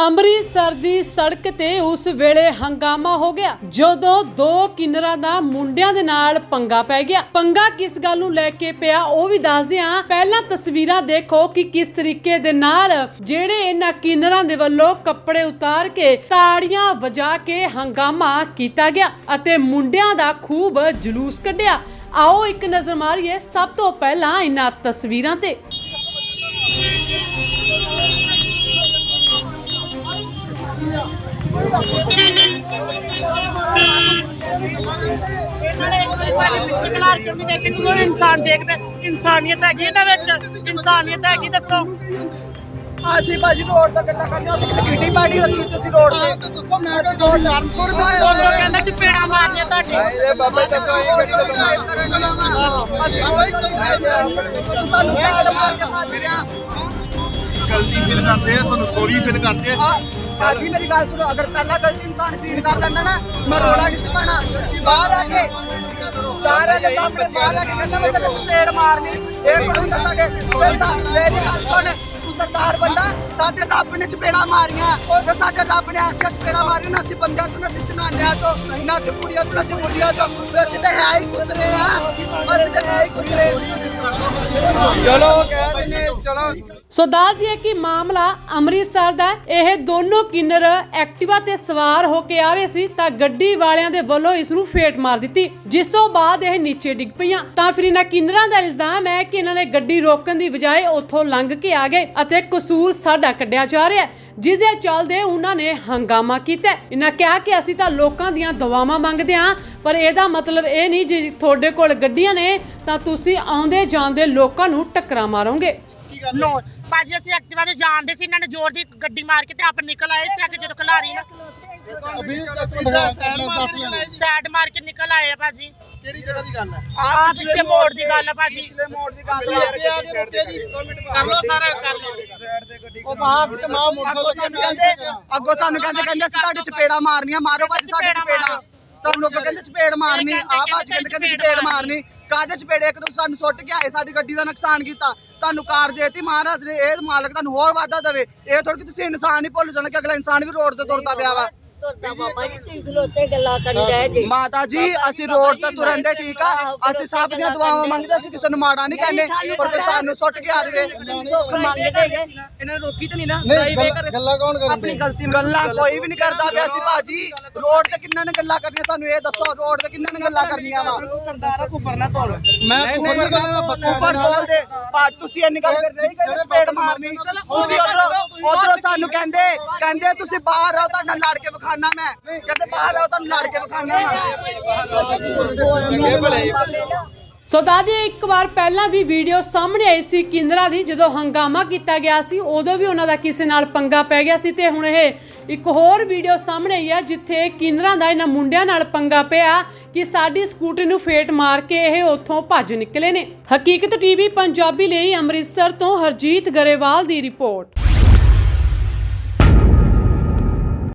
ਅੰਮ੍ਰਿਤਸਰ ਦੀ ਸੜਕ ਤੇ ਉਸ ਵੇਲੇ ਹੰਗਾਮਾ ਹੋ ਗਿਆ, ਜਦੋਂ ਦੋ ਕਿੰਨਰਾਂ ਦਾ ਮੁੰਡਿਆਂ ਦੇ ਨਾਲ ਪੰਗਾ ਪੈ ਗਿਆ। ਪੰਗਾ ਕਿਸ ਗੱਲ ਨੂੰ ਲੈ ਕੇ ਪਿਆ ਉਹ ਵੀ ਦੱਸਦੇ ਹਾਂ ਪਹਿਲਾਂ ਤਸਵੀਰਾਂ ਦੇਖੋ ਕਿ ਕਿਸ ਤਰੀਕੇ ਦੇ ਨਾਲ ਜਿਹੜੇ ਇਹਨਾਂ ਕਿੰਨਰਾਂ ਦੇ ਵੱਲੋਂ ਕੱਪੜੇ ਉਤਾਰ ਕੇ ਤਾੜੀਆਂ ਵਜਾ ਕੇ ਹੰਗਾਮਾ ਕੀਤਾ ਗਿਆ ਅਤੇ ਮੁੰਡਿਆਂ ਦਾ ਖੂਬ ਜਲੂਸ ਕੱਢਿਆ। ਆਓ ਇੱਕ ਨਜ਼ਰ ਮਾਰੀਏ ਸਭ ਤੋਂ ਪਹਿਲਾਂ ਇਹਨਾਂ ਤਸਵੀਰਾਂ ਤੇ। ਇਨਸਾਨ ਦੇਖਦੇ ਇਨਸਾਨੀਅਤ ਹੈਗੀ ਇਹਨਾਂ ਵਿੱਚ ਇਨਸਾਨੀਅਤ ਹੈਗੀ ਦੱਸੋ ਅਸੀਂ ਭਾਜੀ ਰੋਡ ਦਾ ਗੱਲਾਂ ਕਰਨੀਆਂ ਉੱਥੇ ਕਿਤੇ ਕਿੱਡੀ ਪਾਰਟੀ ਰੱਖੀ ਸੀ ਅਸੀਂ ਰੋਡ ਤੇ। ਦੱਸੋ ਮੈਂ ਤਾਂ ਰੋਡ 400 ਰੁਪਏ ਲੋਕ ਕਹਿੰਦੇ ਚਪੇੜਾ ਮਾਰਨੀਆਂ ਤੁਹਾਡੀ ਇਹ ਬਾਬਾ ਜੀ ਦਾ ਸਾਨੂੰ ਪੈਸੇ ਮਾਰ ਕੇ ਮਾਰ ਰਿਹਾ ਗਲਤੀ ਫੀਲ ਕਰਦੇ ਆ ਤੁਹਾਨੂੰ ਸੌਰੀ ਫੀਲ ਕਰਦੇ ਆ। ਭਾਜੀ ਮੇਰੀ ਗੱਲ ਸੁਣੋ, ਅਗਰ ਪਹਿਲਾਂ ਗਲਤੀ ਇਨਸਾਨ ਫੀਲ ਕਰ ਲੈਂਦਾ ਨਾ, ਮੈਂ ਰੋਲਾ ਨਹੀਂ ਸੀ ਪਾਣਾ ਬਾਹਰ ਆ ਕੇ ਸਾਰੇ ਦੇ ਸਾਹਮਣੇ, ਬਾਹਰ ਆ ਕੇ ਕਹਿੰਦਾ ਮੈਂ ਤੇਰੇ ਚਪੇੜ ਮਾਰਨੀ। ਇਹ ਕੋਣ ਹੁੰਦਾ ਸਾਡੇ? ਫਿਰ ਮੇਰੀ ਗੱਲ ਸੁਣ, ਤੂੰ ਸਰਦਾਰ ਬੰਦਾ, ਸਾਡੇ ਰੱਬ ਨੇ ਚਪੇੜਾ ਮਾਰੀਆਂ। ਤੇ ਸਾਡੇ ਰੱਬ ਨੇ ਐਸੀਆਂ ਚਪੇੜਾ ਮਾਰੀਆਂ, ਨਾ ਅਸੀਂ ਬੰਦਿਆਂ ਤੋਂ ਨਾ ਅਸੀਂ ਜਨਾਨਿਆਂ ਤੋਂ ਨਾ ਅਸੀਂ ਕੁੜੀਆਂ ਤੋਂ ਨਾ ਅਸੀਂ ਮੁੰਡਿਆਂ ਤੋਂ ਫਿਰ ਅਸੀਂ ਤਾਂ ਹੈ ਹੀ ਕੁੱਤਰੇ ਆ। ਅਸੀਂ ਤਾਂ ਹੈ ਹੀ ਕੁੱਤਰੇ। ਸੋ ਦੱਸ ਦਈਏ ਕਿ ਮਾਮਲਾ ਅੰਮ੍ਰਿਤਸਰ ਦਾ ਇਹ ਦੋਨੋਂ ਕਿੰਨਰ ਐਕਟਿਵਾ ਤੇ ਸਵਾਰ ਹੋ ਕੇ ਆ ਰਹੇ ਸੀ ਤਾਂ ਗੱਡੀ ਵਾਲਿਆਂ ਦੇ ਵੱਲੋਂ ਇਸ ਨੂੰ ਫੇਟ ਮਾਰ ਦਿੱਤੀ। ਜਿਸ ਤੋਂ ਬਾਅਦ ਇਹ ਨੀਚੇ ਡਿੱਗ ਪਈਆਂ। ਤਾਂ ਫਿਰ ਇਹਨਾਂ ਕਿੰਨਰਾਂ ਦਾ ਇਲਜ਼ਾਮ ਹੈ ਕਿ ਇਹਨਾਂ ਨੇ ਗੱਡੀ ਰੋਕਣ ਦੀ ਬਜਾਏ ਉੱਥੋਂ ਲੰਘ ਕੇ ਆ ਗਏ ਅਤੇ ਕਸੂਰ ਸਾਡਾ ਕੱਢਿਆ ਜਾ ਰਿਹਾ ਹੈ। ਜਿਸ ਦੇ ਚੱਲਦੇ ਉਹਨਾਂ ਨੇ ਹੰਗਾਮਾ ਕੀਤਾ ਇਹਨਾਂ ਕਿਹਾ ਕਿ ਅਸੀਂ ਤਾਂ ਲੋਕਾਂ ਦੀਆਂ ਦੁਆਵਾਂ ਮੰਗਦੇ ਹਾਂ, ਪਰ ਇਹਦਾ ਮਤਲਬ ਇਹ ਨਹੀਂ ਜੇ ਤੁਹਾਡੇ ਕੋਲ ਗੱਡੀਆਂ ਨੇ, ਤਾਂ ਤੁਸੀਂ ਆਉਂਦੇ ਜਾਂਦੇ ਲੋਕਾਂ ਨੂੰ ਟੱਕਰਾਂ ਮਾਰੋਗੇ। ਨੋ ਭਾਜੀ ਅਸੀਂ ਐਕਟਿਵਾ ਤੇ ਜਾਣਦੇ ਸੀ ਇਹਨਾਂ ਨੇ ਜ਼ੋਰ ਦੀ ਗੱਡੀ ਮਾਰ ਕੇ ਤੇ ਆਪ ਨਿਕਲ ਆਏ ਤੇ ਕੇ ਜਦੋਂ ਖਲਾਰੀ ਨਾ ਅਭੀ ਤੱਕ ਦੱਸ ਸਾਈਡ ਮਾਰ ਕੇ ਨਿਕਲ ਆਏ ਆ ਭਾਜੀ। ਕਿਹੜੀ ਜਗ੍ਹਾ ਦੀ ਗੱਲ ਹੈ? ਆ ਪਿੱਛੇ ਮੋੜ ਦੀ ਗੱਲ ਆ ਭਾਜੀ। ਪਿਛਲੇ ਮੋੜ ਦੀ ਗੱਲ ਅੱਗੇ ਆ ਕੇ ਰੁਕੇ ਜੀ। ਕਰ ਲੋ ਸਾਰਾ ਕਰ ਲੋ ਉਹ ਬਾਹਰ ਤੇ ਮਾਂ ਅੱਗੋਂ ਮੋਟਰਸਾਈਕਲ ਸਾਨੂੰ ਕਹਿੰਦੇ ਅੱਗੋਂ ਸਾਨੂੰ ਕਹਿੰਦੇ ਕਹਿੰਦੇ ਅਸੀਂ ਤੁਹਾਡੇ ਚਪੇੜਾ ਮਾਰਨੀਆਂ। ਮਾਰੋ ਭਾਜੀ ਸਾਡੇ ਚਪੇੜਾ ਸਭ ਲੋਕ ਕਹਿੰਦੇ ਚਪੇੜ ਮਾਰਨੀ। ਆ ਭਾਜੀ ਕਹਿੰਦੇ ਕਹਿੰਦੇ ਚਪੇੜ ਮਾਰਨੀ। ਕਾਹਦੇ ਚਪੇੜੇ ਇੱਕ ਤਾਂ ਸਾਨੂੰ ਸੁੱਟ ਕੇ ਆਏ, ਸਾਡੀ ਗੱਡੀ ਦਾ ਨੁਕਸਾਨ ਕੀਤਾ। ਤੁਹਾਨੂੰ ਕਾਰ ਦੇਤੀ, ਮਹਾਰਾਜ ਨੇ ਇਹ ਮਾਲਕ ਤੁਹਾਨੂੰ ਹੋਰ ਵਾਧਾ ਦੇਵੇ। ਇਹ ਥੋੜੀ ਕਿ ਤੁਸੀਂ ਇਨਸਾਨ ਹੀ ਭੁੱਲ ਜਾਣਾ ਕਿ ਅਗਲਾ ਇਨਸਾਨ ਵੀ ਰੋਡ ਤੇ ਤੁਰਦਾ ਪਿਆ ਵਾ। ਤੁਰਦਾ ਬਾਬਾ ਜੀ ਤੁਸੀਂ ਖਲੋਤੇ ਗੱਲਾਂ ਕਰੀ ਜਾਏ ਜੀ। ਮਾਤਾ ਜੀ ਅਸੀਂ ਰੋਡ ਤੇ ਤੁਰਨ ਦੇ ਠੀਕ ਆ। ਅਸੀਂ ਸਭ ਦੀਆਂ ਦੁਆਵਾਂ ਮੰਗਦੇ ਅਸੀਂ ਕਿਸੇ ਨੂੰ ਮਾੜਾ ਨਹੀਂ ਕਹਿੰਦੇ ਪਰ ਕਿ ਸਾਨੂੰ ਸੁੱਟ ਕੇ ਆ ਰਹੇ ਸੁੱਖ ਮੰਗਦੇ ਜੇ ਇਹਨਾਂ ਨੇ ਰੋਕੀ ਤਾਂ ਨਹੀਂ ਨਾ ਗੱਲਾਂ ਕੌਣ ਆਪਣੀ ਗਲਤੀ ਗੱਲਾਂ ਕੋਈ ਵੀ ਨਹੀਂ ਕਰਦਾ ਪਿਆ ਸੀ ਭਾਜੀ। ਰੋਡ ਤੇ ਕਿੰਨਾਂ ਨੇ ਗੱਲਾਂ ਕਰਨੀਆਂ ਸਾਨੂੰ ਇਹ ਦੱਸੋ ਰੋਡ ਤੇ ਕਿੰਨਾਂ ਨੇ ਗੱਲਾਂ ਕਰਨੀਆਂ ਵਾ? ਸਰਦਾਰਾ ਕੁਫਰ ਨਾ ਤੋੜ ਮੈਂ ਕੁਫਰ ਨਹੀਂ ਕਰਦਾ ਮੈਂ ਕੁਫਰ ਤੋੜ ਦੇ। ਭਾਜ ਤੁਸੀਂ ਇੰਨੀ ਗੱਲ ਨਹੀਂ ਕਹਿੰਦੇ ਚਪੇੜ ਮਾਰਨੀ। ਤੁਸੀਂ ਉਧਰੋਂ ਉਧਰੋਂ ਸਾਨੂੰ ਕਹਿੰਦੇ ਕਹਿੰਦੇ ਤੁਸੀਂ ਬਾਹਰ ਆਓ, ਤੁਹਾਡੇ ਲੜ ਕੇ ਵਿਖਾਣਾ ਮੈਂ। ਕਹਿੰਦੇ ਬਾਹਰ ਆਓ, ਤੁਹਾਨੂੰ ਲੜ ਕੇ ਵਿਖਾਣਾ ਮੈਂ। ਸੋ ਦਾਦੀ ਇੱਕ ਵਾਰ ਪਹਿਲਾਂ ਵੀ ਵੀਡੀਓ ਸਾਹਮਣੇ ਆਈ ਸੀ ਕਿੰਦਰਾ ਦੀ, ਜਦੋਂ ਹੰਗਾਮਾ ਕੀਤਾ ਗਿਆ ਸੀ, ਉਦੋਂ ਵੀ ਉਹਨਾਂ ਦਾ ਕਿਸੇ ਨਾਲ ਪੰਗਾ ਪੈ ਗਿਆ ਸੀ। ਤੇ ਹੁਣ ਇਹ ਇੱਕ ਹੋਰ ਵੀਡੀਓ ਸਾਹਮਣੇ ਆਈ ਹੈ, ਜਿੱਥੇ ਕਿੰਦਰਾ ਦਾ ਇਹਨਾਂ ਮੁੰਡਿਆਂ ਨਾਲ ਪੰਗਾ ਪਿਆ ਕਿ ਸਾਡੀ ਸਕੂਟਰੀ ਨੂੰ ਫੇਟ ਮਾਰ ਕੇ ਇਹ ਉੱਥੋਂ ਭੱਜ ਨਿਕਲੇ ਨੇ। ਹਕੀਕਤ ਟੀਵੀ ਪੰਜਾਬੀ ਲਈ ਅੰਮ੍ਰਿਤਸਰ ਤੋਂ ਹਰਜੀਤ ਗਰੇਵਾਲ ਦੀ ਰਿਪੋਰਟ।